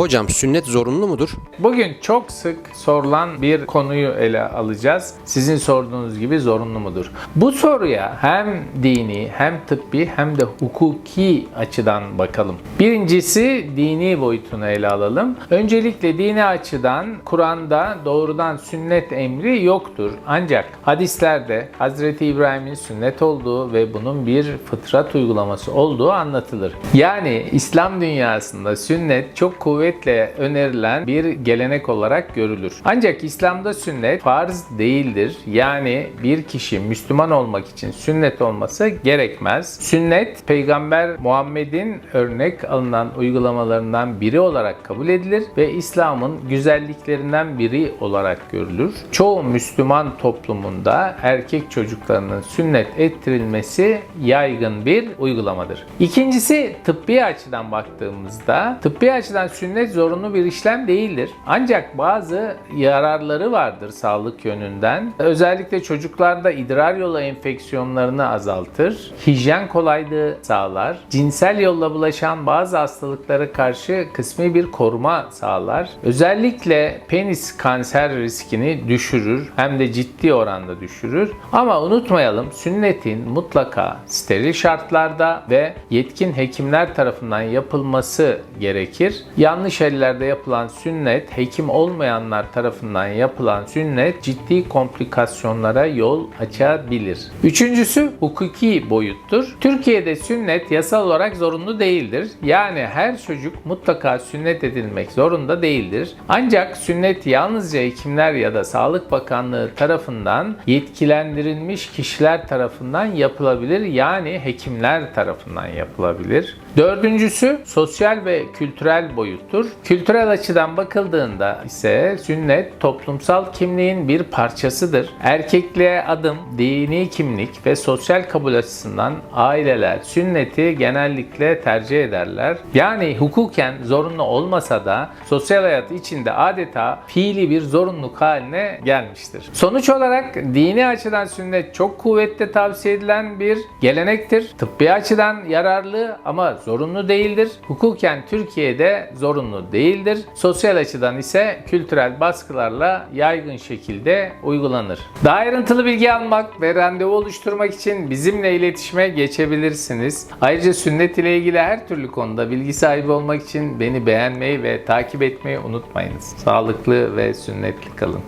Hocam sünnet zorunlu mudur? Bugün çok sık sorulan bir konuyu ele alacağız. Sizin sorduğunuz gibi zorunlu mudur? Bu soruya hem dini hem tıbbi hem de hukuki açıdan bakalım. Birincisi dini boyutunu ele alalım. Öncelikle dini açıdan Kur'an'da doğrudan sünnet emri yoktur. Ancak hadislerde Hazreti İbrahim'in sünnet olduğu ve bunun bir fıtrat uygulaması olduğu anlatılır. Yani İslam dünyasında sünnet çok kuvvetle önerilen bir gelenek olarak görülür. Ancak İslam'da sünnet farz değildir. Yani bir kişi Müslüman olmak için sünnet olması gerekmez. Sünnet Peygamber Muhammed'in örnek alınan uygulamalarından biri olarak kabul edilir ve İslam'ın güzelliklerinden biri olarak görülür. Çoğu Müslüman toplumunda erkek çocuklarının sünnet ettirilmesi yaygın bir uygulamadır. İkincisi tıbbi açıdan baktığımızda tıbbi açıdan sünnet zorunlu bir işlem değildir. Ancak bazı yararları vardır sağlık yönünden. Özellikle çocuklarda idrar yolu enfeksiyonlarını azaltır. Hijyen kolaylığı sağlar. Cinsel yolla bulaşan bazı hastalıklara karşı kısmi bir koruma sağlar. Özellikle penis kanser riskini düşürür hem de ciddi oranda düşürür. Ama unutmayalım sünnetin mutlaka steril şartlarda ve yetkin hekimler tarafından yapılması gerekir. Yanlış ellerde yapılan sünnet, hekim olmayanlar tarafından yapılan sünnet ciddi komplikasyonlara yol açabilir. Üçüncüsü hukuki boyuttur. Türkiye'de sünnet yasal olarak zorunlu değildir. Yani her çocuk mutlaka sünnet edilmek zorunda değildir. Ancak sünnet yalnızca hekimler ya da Sağlık Bakanlığı tarafından yetkilendirilmiş kişiler tarafından yapılabilir. Yani hekimler tarafından yapılabilir. Dördüncüsü sosyal ve kültürel boyuttur. Kültürel açıdan bakıldığında ise sünnet toplumsal kimliğin bir parçasıdır. Erkekliğe adım, dini kimlik ve sosyal kabul açısından aileler sünneti genellikle tercih ederler. Yani hukuken zorunlu olmasa da sosyal hayat içinde adeta fiili bir zorunluluk haline gelmiştir. Sonuç olarak dini açıdan sünnet çok kuvvetle tavsiye edilen bir gelenektir. Tıbbi açıdan yararlı ama zorunlu değildir. Hukuken Türkiye'de zorunlu değildir. Sosyal açıdan ise kültürel baskılarla yaygın şekilde uygulanır. Daha ayrıntılı bilgi almak ve randevu oluşturmak için bizimle iletişime geçebilirsiniz. Ayrıca sünnet ile ilgili her türlü konuda bilgi sahibi olmak için beni beğenmeyi ve takip etmeyi unutmayınız. Sağlıklı ve sünnetli kalın.